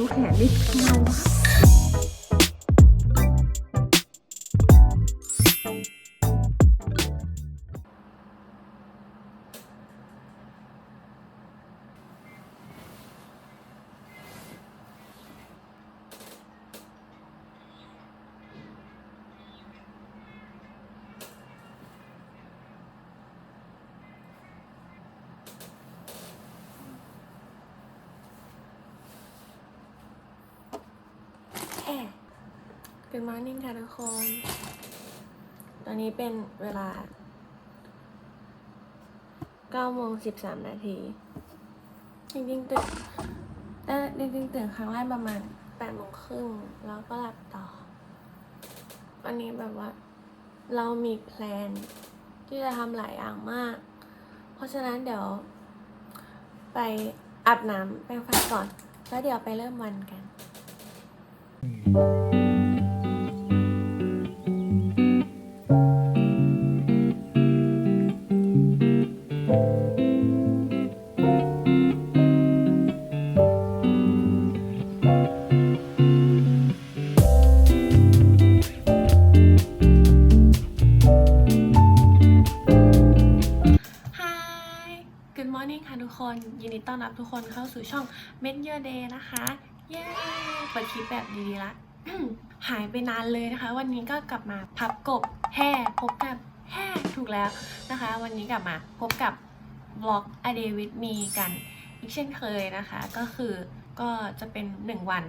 ดูแขนดิเงา มาก Good morning ค่ะทุกคน ตอนนี้เป็นเวลา9โมง13 นาทีจริงๆตื่นแต่จริงๆตื่นครั้งแรกประมาณ8โมงครึ่งแล้วก็หลับต่อ วันนี้แบบว่า เรามีแพลนที่จะทำหลายอย่างมาก เพราะฉะนั้นเดี๋ยว ไปอาบน้ำแปรงฟันก่อน แล้วเดี๋ยวไปเริ่มวันกัน Good morning ค่ะทุกคน ยินดีต้อนรับทุกคนเข้าสู่ช่อง m e d Your Day นะคะ เย้เปิดคลิปแบบดีๆละหายไปนานเลยนะคะ วันนี้ก็กลับมาพับกบแห่พบกับแห่ถูกแล้วนะคะ วันนี้กลับมาพบกับ vlog a day with me กันอีกเช่นเคยนะคะ ก็คือก็จะเป็น 1 วัน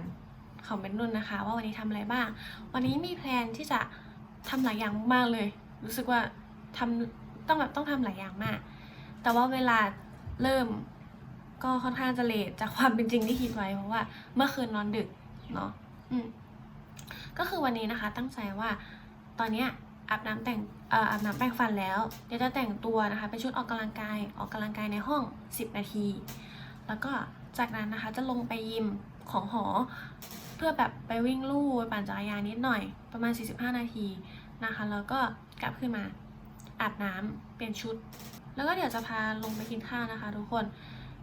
ของเมนนุ่นนะคะ ว่าวันนี้ทำอะไรบ้าง วันนี้มีแพลนที่จะทำหลายอย่างมากเลย รู้สึกว่าทำต้องแบบต้องทำหลายอย่างมาก แต่ว่าเวลาเริ่ม ก็ค่อนข้างจะเลทจากความเป็นจริงที่คิดไว้เพราะว่าเมื่อคืนนอนดึกเนาะอืมก็คือวันนี้นะคะ ตั้งใจว่าตอนเนี้ยอาบน้ำแต่งเอ่ออาบน้ำแปรงฟันแล้ว เดี๋ยวจะแต่งตัวนะคะเป็นชุดออกกำลังกายออกกำลังกายในห้อง 10 นาที แล้วก็จากนั้นนะคะจะลงไปยิมของหอ เพื่อแบบไปวิ่งลู่ปั่นจักรยานนิดหน่อยประมาณ 45 นาทีนะคะแล้วก็กลับขึ้นมาอาบน้ำเปลี่ยนชุด แล้วก็เดี๋ยวจะพาลงไปกินข้าวนะคะ ทุกคน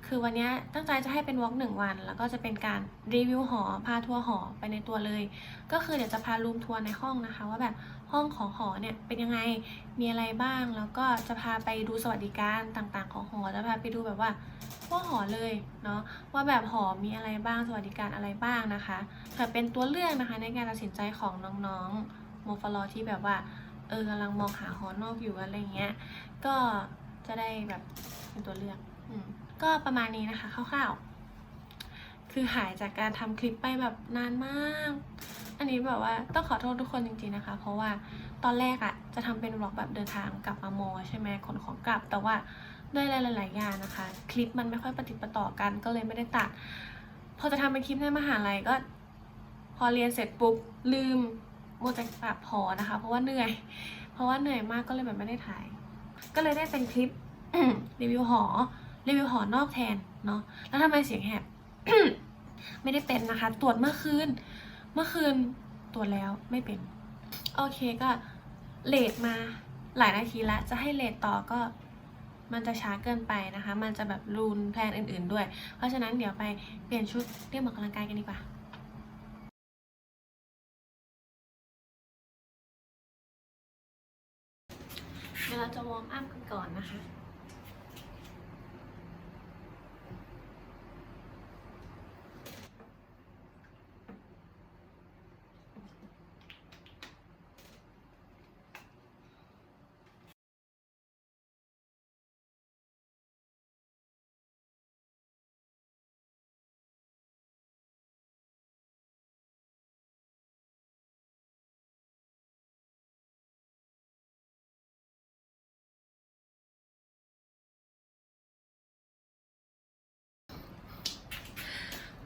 คือวันนี้ตั้งใจจะให้เป็นวอล์กหนึ่งวัน แล้วก็จะเป็นการรีวิวหอพาทัวร์หอไปในตัวเลย ก็คือเดี๋ยวจะพารูมทัวร์ในห้องนะคะ ว่าแบบห้องของหอเนี่ยเป็นยังไงมีอะไรบ้าง แล้วก็จะพาไปดูสวัสดิการต่างๆ ของหอจะพาไปดูแบบว่าทั่วหอเลยเนาะว่าแบบหอมีอะไรบ้างสวัสดิการอะไรบ้างนะคะเผื่อเป็นตัวเลือกนะคะในการตัดสินใจของน้องๆโมฟลอที่แบบว่าเออกำลังมองหาหอนอกอยู่อะไรเงี้ยก็จะได้แบบเป็นตัวเลือกอืม ก็ประมาณนี้นะคะคร่าวๆ คือหายจากการทำคลิปไปแบบนานมาก อันนี้แบบว่าต้องขอโทษทุกคนจริงๆนะคะ เพราะว่าตอนแรกอะจะทำเป็นบล็อกแบบเดินทางกลับมามอใช่ไหมขนของกลับ แต่ว่าด้วยหลายๆอย่างนะคะ คลิปมันไม่ค่อยปฏิดปต่อกันก็เลยไม่ได้ตัด พอจะทำเป็นคลิปในมหาลัยก็ พอเรียนเสร็จปุ๊บลืมโมวแต่ปรับพอนะคะ เพราะว่าเหนื่อย เพราะว่าเหนื่อยมากก็เลยแบบไม่ได้ถ่าย ก็เลยได้เป็นคลิปรีวิวหอ รีวิวหอนอกแทนเนาะแล้วทำไมเสียงแหบไม่ได้เป็นนะคะ ตรวจเมื่อคืน เมื่อคืนตรวจแล้วไม่เป็น โอเคก็เลทมาหลายนาทีละ จะให้เลทต่อก็มันจะช้าเกินไปนะคะ มันจะแบบรูนแพลนอื่น ๆ ด้วย เพราะฉะนั้นเดี๋ยวไปเปลี่ยนชุดเรียมอกำลังกายกันดีกว่าเดี๋ยวเราจะวอร์มอัพกันก่อนนะคะ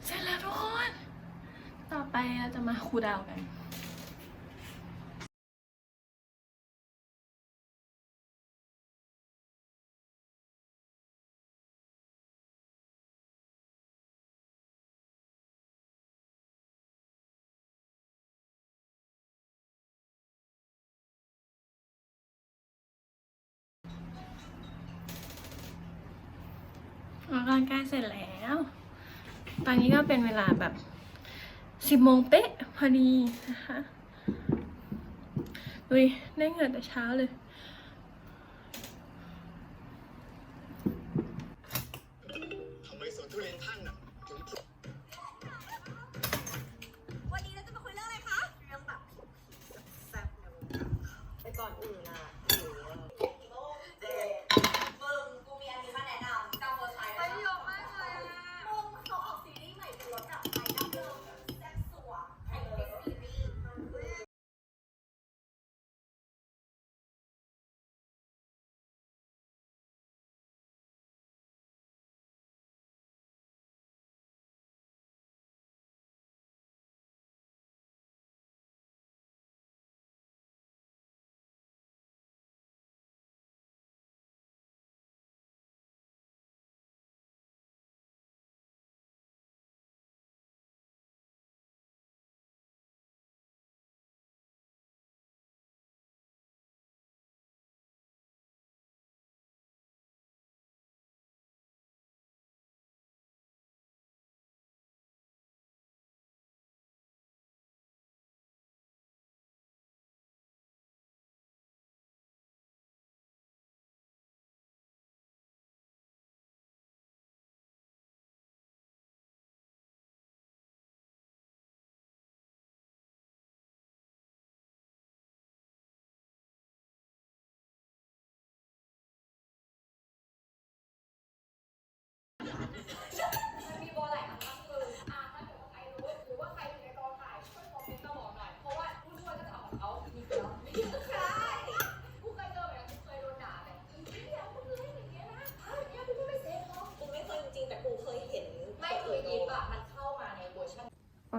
เสร็จแล้วทุกคน ต่อไป เราจะมาคูดาวกันออกกำลังกายเสร็จแล้ว ตอนนี้ก็เป็นเวลาแบบ สิบโมงเป๊ะพอดีนะคะดูดิได้เงินแต่เช้าเลย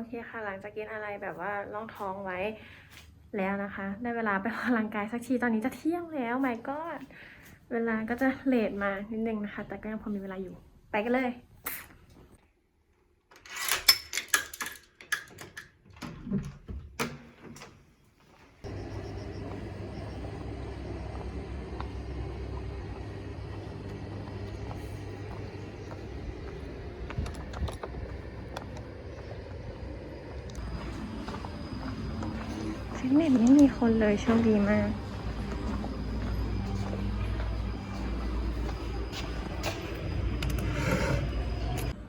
เคค่ะ หลังจากกินอะไรแบบว่าล่องท้องไว้แล้วนะคะ ได้เวลาไปออกกำลังกายสักที ตอนนี้จะเที่ยงแล้วไม่ก็เวลาก็จะเลทมานิดนึงนะคะ แต่ก็ยังพอมีเวลาอยู่ ไปกันเลย ฟิตเนสไม่มี คนเลยโชคดีมาก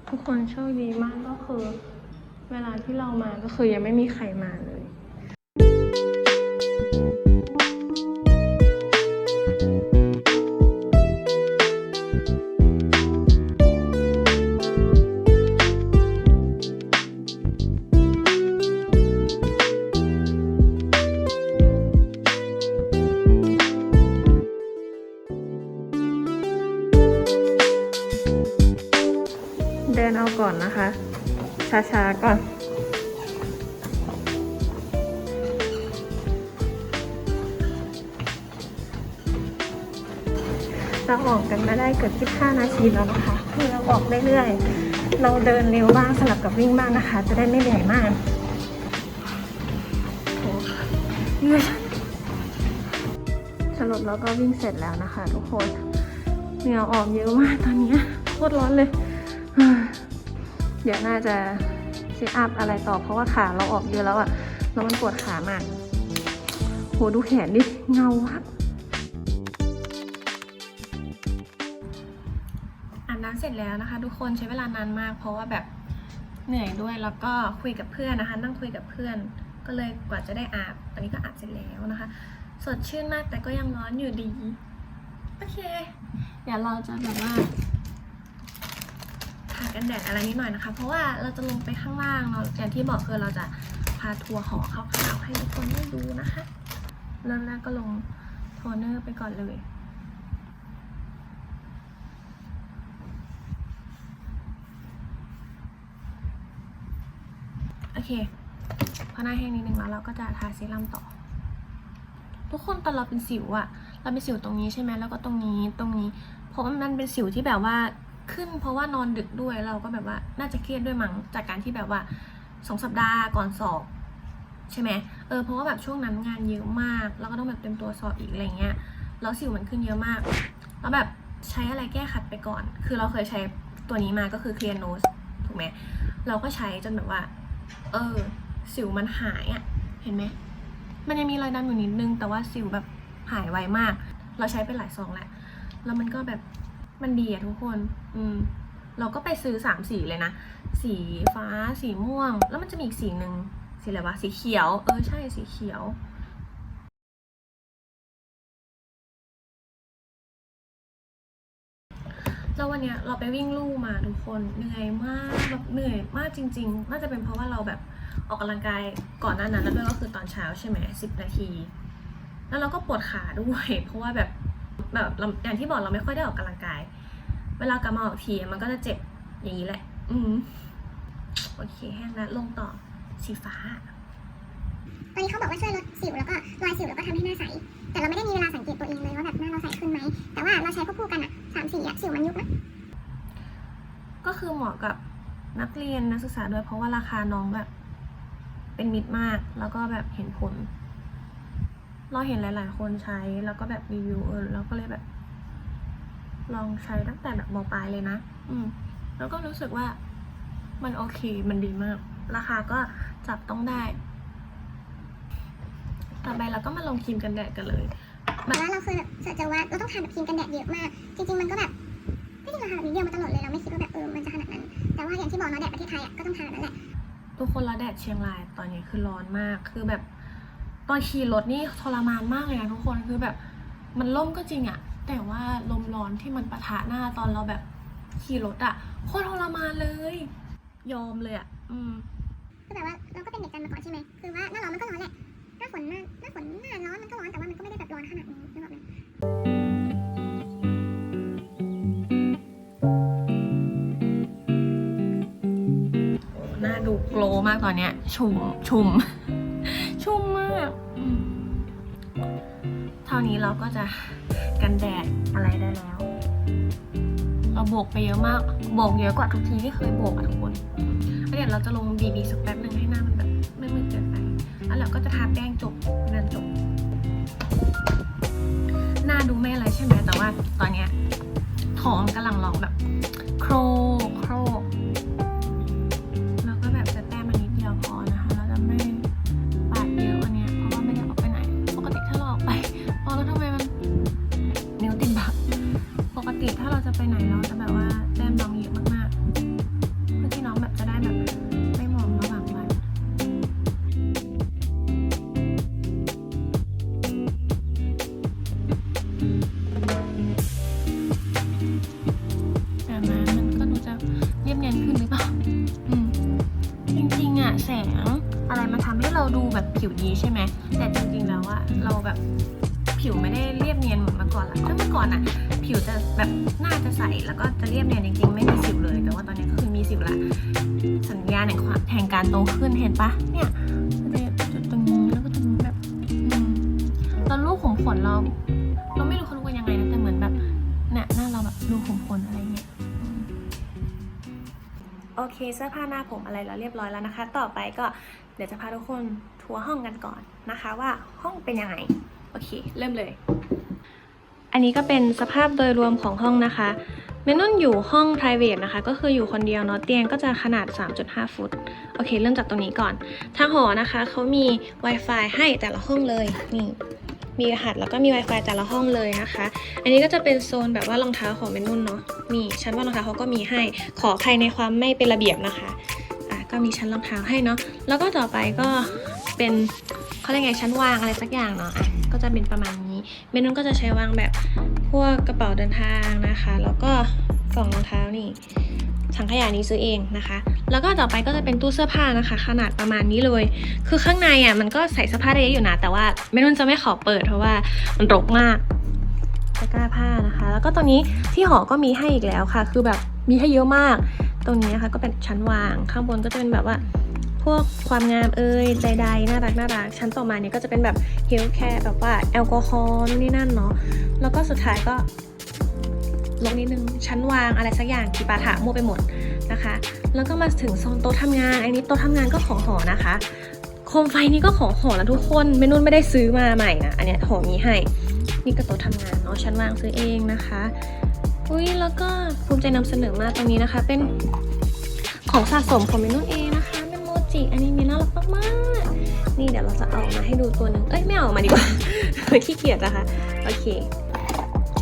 ทุกคนโชคดีมากก็คือ เวลาที่เรามาก็คือยังไม่มีใครมาเลย จะได้ไม่เหนื่อยมากเหนื่อยสรุปแล้วก็วิ่งเสร็จแล้วนะคะ ทุกคนเหงื่อออกเยอะมากตอนนี้โคตรร้อนเลย เดี๋ยวน่าจะเซตอัพอะไรต่อเพราะว่าขาเราออกเยอะแล้วอะแล้วมันปวดขามาก โหดูแขนดิเงาวับอาบน้ำเสร็จแล้วนะคะ ทุกคนใช้เวลานานมาก เพราะว่าแบบ เหนื่อยด้วยแล้วก็คุยกับเพื่อนนะคะ นั่งคุยกับเพื่อน ก็เลยกว่าจะได้อาบตอนนี้ก็อาบเสร็จแล้วนะคะ สดชื่นมากแต่ก็ยังร้อนอยู่ดี โอเค เดี๋ยวเราจะแบบว่าทากันแดดอะไรนิดหน่อยนะคะ เพราะว่าเราจะลงไปข้างล่างเนาะอย่างที่บอกคือเราจะพาทัวร์หอขาวๆให้ทุกคนได้ดูนะคะเริ่มแรกก็ลงโทนเนอร์ไปก่อนเลย เคพอหน้าแห้งนิดนึงแล้วเราก็จะทาเซรั่มต่อ ทุกคนตอนเราเป็นสิวอะเราเป็นสิวตรงนี้ใช่ไหมแล้วก็ตรงนี้ตรงนี้ เพราะว่ามันเป็นสิวที่แบบว่าขึ้น เพราะว่านอนดึกด้วยเราก็แบบว่าน่าจะเครียดด้วยมั้งจากการที่แบบว่าสองสัปดาห์ก่อนสอบใช่ไหมเออเพราะว่าแบบช่วงนั้นงานเยอะมาก แล้วก็ต้องแบบเต็มตัวสอบอีกอะไรเงี้ยแล้วสิวมันขึ้นเยอะมากแล้วแบบใช้อะไรแก้ขัดไปก่อน คือเราเคยใช้ตัวนี้มาก็คือ Clear Nose ถูกไหมเราก็ใช้จนแบบว่า เออ สิวมันหายอะ่ะ เห็นไหม มันยังมีรอยดำอยู่นิดนึง แต่ว่าสิวแบบหายไวมาก เราใช้ไปหลายซองแหละ แล้วมันก็แบบ มันดีอะทุกคน อืม เราก็ไปซื้อสามสีเลยนะ สีฟ้า สีม่วง แล้วมันจะมีอีกสีหนึ่ง สีอะไรวะ สีเขียว เออ ใช่ สีเขียว แล้ววันเนี้ยเราไปวิ่งลู่มาทุกคนเหนื่อยมากแบบเหนื่อยมากจริง ๆ น่าจะเป็นเพราะว่าเราแบบออกกำลังกายก่อนหน้านั้นแล้วด้วยก็คือตอนเช้าใช่ไหมสิบนาที แล้วเราก็ปวดขาด้วย เพราะว่าแบบแบบอย่างที่บอกเราไม่ค่อยได้ออกกำลังกาย เวลากลับมาออกทีมันก็จะเจ็บอย่างนี้แหละ อืมโอเคแห้งแล้วลงต่อสีฟ้า ตอนนี้เขาบอกว่าช่วยลดสิวแล้วก็รอยสิวแล้วก็ทำให้หน้าใส แต่เราไม่ได้มีเวลาสังเกตตัวเองเลยว่าแบบหน้าเราใสขึ้นไหม แต่ว่าเราใช้ควบคู่กันอะสามสี่อะสิวมันยุบนะก็คือเหมาะกับนักเรียนนักศึกษาด้วยเพราะว่าราคาน้องแบบ เป็นมิตรมาก แล้วก็แบบเห็นผล เราเห็นหลาย ๆ คนใช้แล้วก็แบบรีวิวเออเราก็เลยแบบ ลองใช้ตั้งแต่แบบมปลายเลยนะ อืม แล้วก็รู้สึกว่ามันโอเคมันดีมาก ราคาก็จับต้องได้ ต่อไปเราก็มาลงครีมกันแดดกันเลยแต่ว่าเราเคยแบบเจอว่าเราต้องทาแบบครีมกันแดดเยอะมาก จริง ๆ มันก็แบบไม่จริงเราทาแบบนี้เดียวมาตลอดเลยเราไม่คิดว่าแบบเออมันจะขนาดนั้น แต่ว่าอย่างที่บอกเนาะแดดประเทศไทยอะก็ต้องทาแบบนั้นแหละทุกคนแล้วแดดเชียงรายตอนนี้คือร้อนมากคือแบบตอนขี่รถนี่ทรมานมากเลยนะทุกคนคือแบบมันล่มก็จริงอะแต่ว่าลมร้อนที่มันปะทะหน้าตอนเราแบบขี่รถอะโคตรทรมานเลย ยอมเลยอะอืมคือแบบว่าเราก็เป็นเด็กกันมาก่อนใช่ไหมคือว่าหน้าร้อนมันก็ร้อนแหละหน้า ฝนหน้าหน้าฝนหน้าร้อนมันก็ร้อนแต่ว่ามันก็ไม่ได้แบบร้อนขนาดนี้นึกออกไหมหน้าดูโกลมากตอนเนี้ย ชุ่มชุ่ม ชุ่มมากเท่านี้เราก็จะกันแดดอะไรได้แล้วเราโบกไปเยอะมากโบกเยอะกว่าทุกทีที่เคยโบกอะทุกคนเดี๋ยวเราจะลงบีบีสักแป๊บหนึ่งใแล้วเราก็จะทาแป้งจบงานจบ หน้าดูไม่อะไรใช่ไหมแต่ว่าตอนเนี้ยท้องกำลังร้องแบบ โครกโคร แสงอะไรมันทำให้เราดูแบบผิวดีใช่ไหม แต่จริงๆแล้วอะเราแบบผิวไม่ได้เรียบเนียนเหมือนเมื่อก่อนละเมื่อก่อนอะผิวจะแบบหน้าจะใสแล้วก็จะเรียบเนียนจริงๆไม่มีสิวเลย แต่ว่าตอนนี้ก็คือมีสิวละ สัญญาณแห่งความแห่งการโตขึ้นเห็นปะเนี่ยจะจุดตรงนี้แล้วก็ตรงนี้แบบตอนลูกขุมขนเรา โอเคเสื้อผ้าหน้าผมอะไรแล้วเรียบร้อยแล้วนะคะ ต่อไปก็เดี๋ยวจะพาทุกคนทัวร์ห้องกันก่อนนะคะ ว่าห้องเป็นยังไงโอเค เริ่มเลย อันนี้ก็เป็นสภาพโดยรวมของห้องนะคะเมนุ่นอยู่ห้อง private นะคะ ก็คืออยู่คนเดียวเนาะเตียงก็จะขนาด 3.5 ฟุต โอเค เริ่มจากตรงนี้ก่อน ทางหอนะคะเขามี Wi-Fi ให้แต่ละห้องเลย นี่ มีรหัสแล้วก็มี Wi-Fi แต่ละห้องเลยนะคะ อันนี้ก็จะเป็นโซนแบบว่ารองเท้าของเมนุ่นเนาะนี่ชั้นว่ารองเท้าเขาก็มีให้ขอใครในความไม่เป็นระเบียบนะคะอะก็มีชั้นรองเท้าให้เนาะแล้วก็ต่อไปก็เป็นเขาเรียกไงชั้นวางอะไรสักอย่างเนาะอะก็จะเป็นประมาณนี้ เมนุ่นก็จะใช้วางแบบพวกกระเป๋าเดินทางนะคะ แล้วก็กล่องรองเท้านี่ ถังขยะนี้ซื้อเองนะคะ แล้วก็ต่อไปก็จะเป็นตู้เสื้อผ้านะคะ ขนาดประมาณนี้เลย คือข้างในอะมันก็ใส่เสื้อผ้าได้เยอะอยู่นะ แต่ว่าเมนุ่นจะไม่ขอเปิดเพราะว่ามันรกมากตะกร้าผ้านะคะ แล้วก็ตรงนี้ที่หอก็มีให้อีกแล้วค่ะ คือแบบมีให้เยอะมาก ตรงนี้นะคะก็เป็นชั้นวาง ข้างบนก็จะเป็นแบบว่าพวกความงามเอ่ยใดๆน่ารักน่ารักชั้นต่อมาเนี่ยก็จะเป็นแบบเฮลท์แคร์แบบว่าแอลกอฮอล์นี่นั่นเนาะแล้วก็สุดท้ายก็ ลงนิดนึงชั้นวางอะไรสักอย่างกีปาถะมั่วไปหมดนะคะ แล้วก็มาถึงโซนโต๊ะทำงานอันนี้โต๊ะทำงานก็ของหอนะคะโคมไฟนี่ก็ของหอแล้วทุกคนเมนุ่นไม่ได้ซื้อมาใหม่นะอันนี้หอมีให้ นี่ก็โต๊ะทำงานเนาะชั้นวางซื้อเองนะคะอุ้ยแล้วก็ภูมิใจนำเสนอมากตรงนี้นะคะ เป็นของสะสมของเมนุ่นเองนะคะเป็นโมจิอันนี้มีน่ารักมากๆนี่เดี๋ยวเราจะเอามาให้ดูตัวหนึ่งเอ้ยไม่เอาออกมาดีกว่าขี้เกียจนะคะโอเค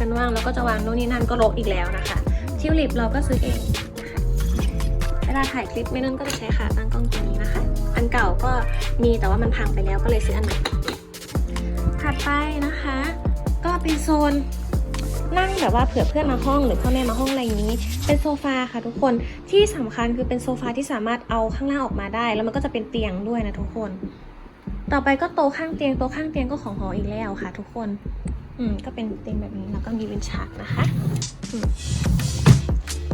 ชั้นว่างแล้วก็จะวางโน่นนี่นั่นก็รกอีกแล้วนะคะทิวลิปเราก็ซื้อเองนะคะเวลาถ่ายคลิปไม่นั่นก็จะใช้ขาตั้งกล้องตัวนี้นะคะ อันเก่าก็มีแต่ว่ามันพังไปแล้วก็เลยซื้ออันใหม่ถัดไปนะคะ ก็เป็นโซนนั่งแบบว่าเผื่อเพื่อนมาห้องหรือพ่อแม่มาห้องอะไรอย่างนี้ เป็นโซฟาค่ะทุกคนที่สำคัญคือเป็นโซฟาที่สามารถเอาข้างล่างออกมาได้ แล้วมันก็จะเป็นเตียงด้วยนะทุกคน ต่อไปก็โต๊ะข้างเตียงโต๊ะข้างเตียงก็ของหออีกแล้วค่ะ ทุกคน อืมก็เป็นเตียงแบบนี้แล้วก็มีเป็นฉากนะคะอืม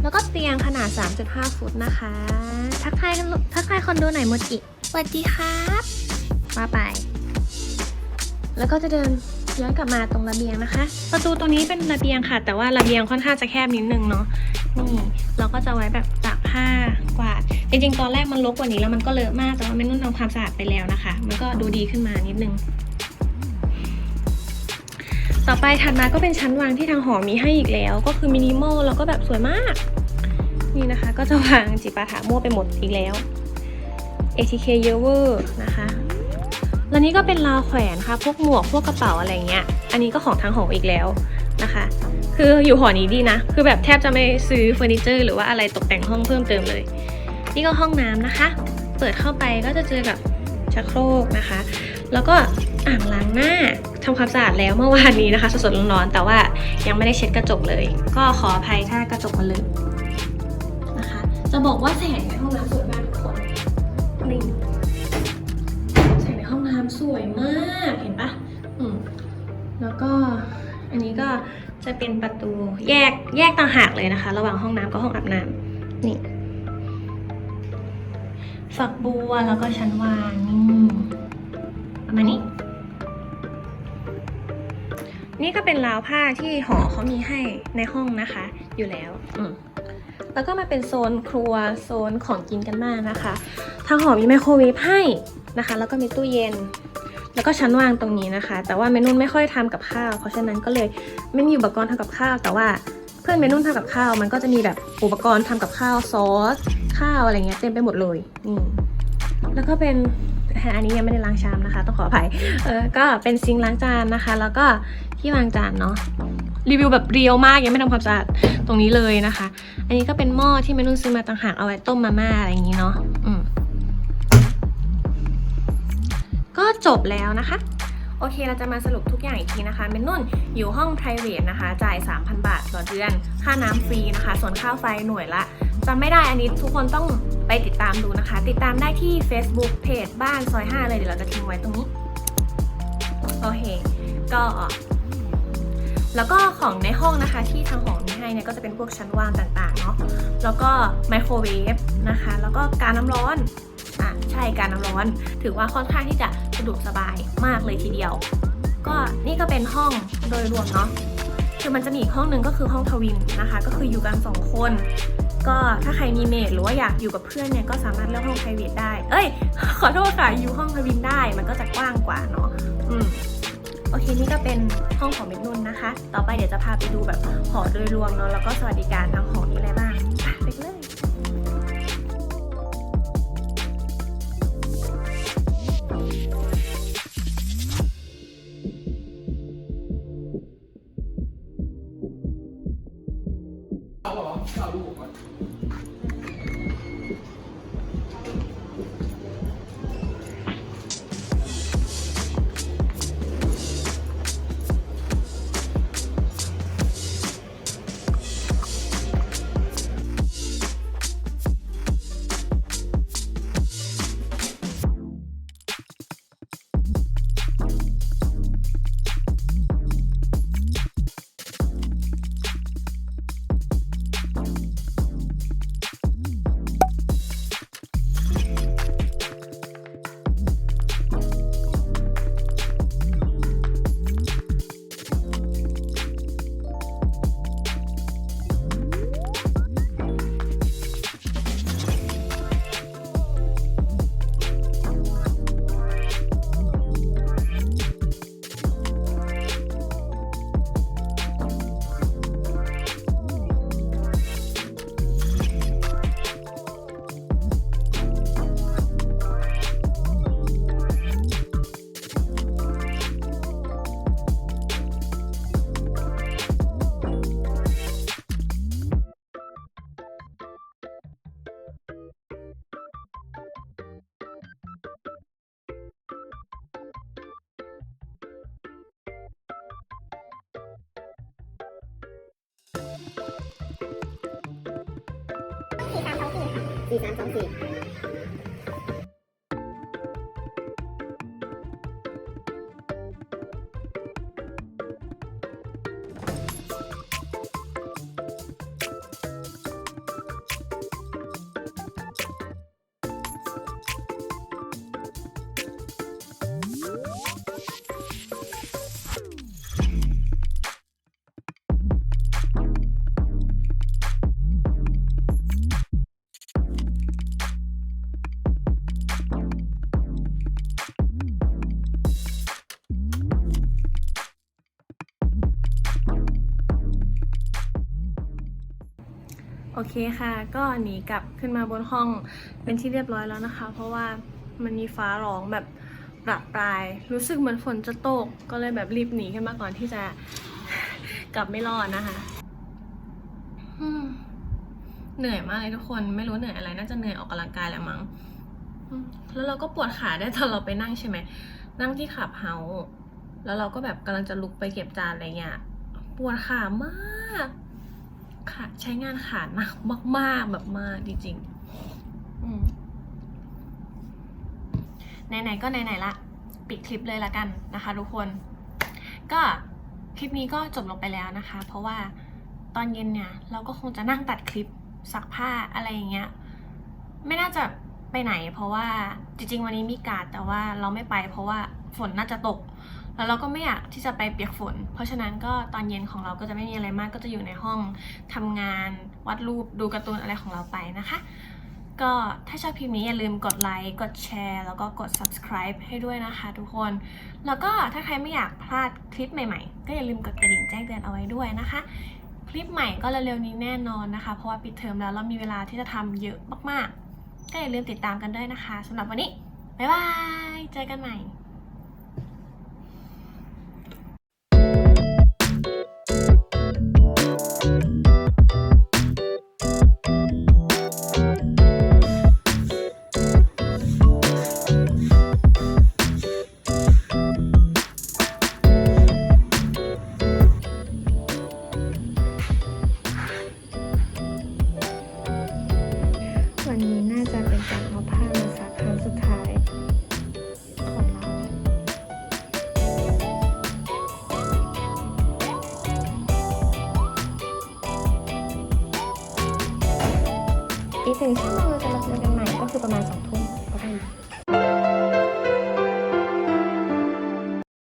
แล้วก็เตียงขนาด 3.5 ฟุตนะคะ ทักทายกันทักทายคนดูหน่อยโมจิสวัสดีครับมาไป แล้วก็จะเดินย้อนกลับมาตรงระเบียงนะคะ ประตูตรงนี้เป็นระเบียงค่ะ แต่ว่าระเบียงค่อนข้างจะแคบนิดนึงเนาะนี่เราก็จะไว้แบบตากผ้ากวาดจริงๆตอนแรกมันรกกว่านี้แล้วมันก็เลอะมากแต่ว่าไม่นุ่นทำความสะอาดไปแล้วนะคะ มันก็ดูดีขึ้นมานิดนึง ต่อไปถัดมาก็เป็นชั้นวางที่ทางหอมีให้อีกแล้ว ก็คือมินิมอลแล้วก็แบบสวยมาก นี่นะคะก็จะวางจิปาถะมั่วไปหมดอีกแล้ว ATK เยอะเวอร์นะคะแล้วนี่ก็เป็นราวแขวนค่ะ พวกหมวกพวกกระเป๋าอะไรเงี้ย อันนี้ก็ของทางหออีกแล้วนะคะ คืออยู่หอนี้ดีนะ คือแบบแทบจะไม่ซื้อเฟอร์นิเจอร์หรือว่าอะไรตกแต่งห้องเพิ่มเติมเลย นี่ก็ห้องน้ำนะคะ เปิดเข้าไปก็จะเจอกับชักโครกนะคะ แล้วก็อ่างล้างหน้าทำความสะอาดแล้วเมื่อวานนี้นะคะสดๆร้อนๆแต่ว่ายังไม่ได้เช็ดกระจกเลย ก็ขออภัยถ้ากระจกมันลอะนะคะ จะบอกว่าแสงในห้องน้ำสวยมากทุกคนนี่แสงในห้องน้ำสวยมากเห็นปะอืมแล้วก็อันนี้ก็จะเป็นประตูแยกแยกต่างหากเลยนะคะ ระหว่างห้องน้ำกับห้องอาบน้ำนี่ฝักบัวแล้วก็ชั้นวางนี่ ประมาณนี้ นี่ก็เป็นราวผ้าที่หอเขามีให้ในห้องนะคะ อยู่แล้ว อืมแล้วก็มาเป็นโซนครัวโซนของกินกันบ้างนะคะ ทางหอมีไมโครเวฟให้นะคะ แล้วก็มีตู้เย็น แล้วก็ชั้นวางตรงนี้นะคะ แต่ว่าเมนุ่นไม่ค่อยทำกับข้าว เพราะฉะนั้นก็เลยไม่มีอุปกรณ์ทำกับข้าว แต่ว่าเพื่อนเมนุ่นทำกับข้าว มันก็จะมีแบบอุปกรณ์ทำกับข้าวซอสข้าวอะไรเงี้ยเต็มไปหมดเลยนี่แล้วก็เป็น อันนี้ยังไม่ได้ล้างชามนะคะ ต้องขออภัยเออก็เป็นซิงค์ล้างจานนะคะ แล้วก็ที่วางจานเนาะรีวิวแบบเรียวมากยังไม่ทำความสะอาดตรงนี้เลยนะคะ อันนี้ก็เป็นหม้อที่เมนุ่นซื้อมาต่างหากเอาไว้ต้มมาม่าอะไรอย่างนี้เนาะอืมก็จบแล้วนะคะโอเค เราจะมาสรุปทุกอย่างอีกทีนะคะ เมนุ่นอยู่ห้อง p r i v a t นะคะ จ่าย 3,000 บาทต่อเดือน ค่าน้ำฟรีนะคะ ส่วนค่าไฟหน่วยละ จำไม่ได้อันนี้ทุกคนต้องไปติดตามดูนะคะ ติดตามได้ที่ Facebook เพจบ้านซอย 5 เลยเดี๋ยวเราจะทิ้งไว้ตรงนี้ โอเค ก็ แล้วก็ของในห้องนะคะที่ทางหอมีให้เนี่ยก็จะเป็นพวกชั้นวางต่างๆเนาะแล้วก็ไมโครเวฟนะคะ แล้วก็การน้ำร้อนอะใช่การน้ำร้อน ถือว่าค่อนข้างที่จะสะดวกสบายมากเลยทีเดียว ก็นี่ก็เป็นห้องโดยรวมเนาะคือมันจะมีอีกห้องหนึ่งก็คือห้องทวินนะคะ ก็คืออยู่กันสองคน ก็ถ้าใครมีเมดหรือว่าอยากอยู่กับเพื่อนเนี่ยก็สามารถเลือกห้อง private ได้ เอ้ย ขอโทษค่ะอยู่ห้องทวินได้ มันก็จะกว้างกว่าเนาะอืมโอเคนี่ก็เป็นห้องของเมดนุ่นนะคะ ต่อไปเดี๋ยวจะพาไปดูแบบหอโดยรวมเนาะแล้วก็สวัสดิการทางหอมีอะไรบ้าง 大王下路完成 สี่สาม โอเคค่ะ ก็หนีกลับขึ้นมาบนห้องเป็นที่เรียบร้อยแล้วนะคะ เพราะว่ามันมีฟ้าร้องแบบประปราย รู้สึกเหมือนฝนจะตก ก็เลยแบบรีบหนีขึ้นมาก่อนที่จะกลับไม่รอดนะคะเหนื่อยมากเลยทุกคนไม่รู้เหนื่อยอะไร น่าจะเหนื่อยออกกำลังกายแหละมั้งแล้วเราก็ปวดขาได้ตอนเราไปนั่งใช่ไหมนั่งที่ขับเฮาแล้วเราก็แบบกำลังจะลุกไปเก็บจานอะไรเงี้ยปวดขามาก ขาใช้งานขาหนักมาก ๆ แบบมากจริงๆไหนๆก็ไหนๆละ ปิดคลิปเลยละกันนะคะทุกคน ก็คลิปนี้ก็จบลงไปแล้วนะคะ เพราะว่าตอนเย็นเนี่ยเราก็คงจะนั่งตัดคลิปซักผ้าอะไรอย่างเงี้ย ไม่น่าจะไปไหน เพราะว่าจริง ๆ วันนี้มีกาดแต่ว่าเราไม่ไป เพราะว่าฝนน่าจะตก แล้วเราก็ไม่อยากที่จะไปเปียกฝน เพราะฉะนั้นก็ตอนเย็นของเราก็จะไม่มีอะไรมากก็จะอยู่ในห้องทำงานวาดรูปดูการ์ตูนอะไรของเราไปนะคะ ก็ถ้าชอบคลิปนี้อย่าลืมกดไลค์กดแชร์แล้วก็กด subscribe ให้ด้วยนะคะทุกคน แล้วก็ถ้าใครไม่อยากพลาดคลิปใหม่ๆ ก็อย่าลืมกดกระดิ่งแจ้งเตือนเอาไว้ด้วยนะคะคลิปใหม่ก็เร็วๆนี้แน่นอนนะคะ เพราะว่าปิดเทอมแล้วเรามีเวลาที่จะทำเยอะมากๆ ก็อย่าลืมติดตามกันด้วยนะคะสำหรับวันนี้ บ๊ายบาย เจอกันใหม่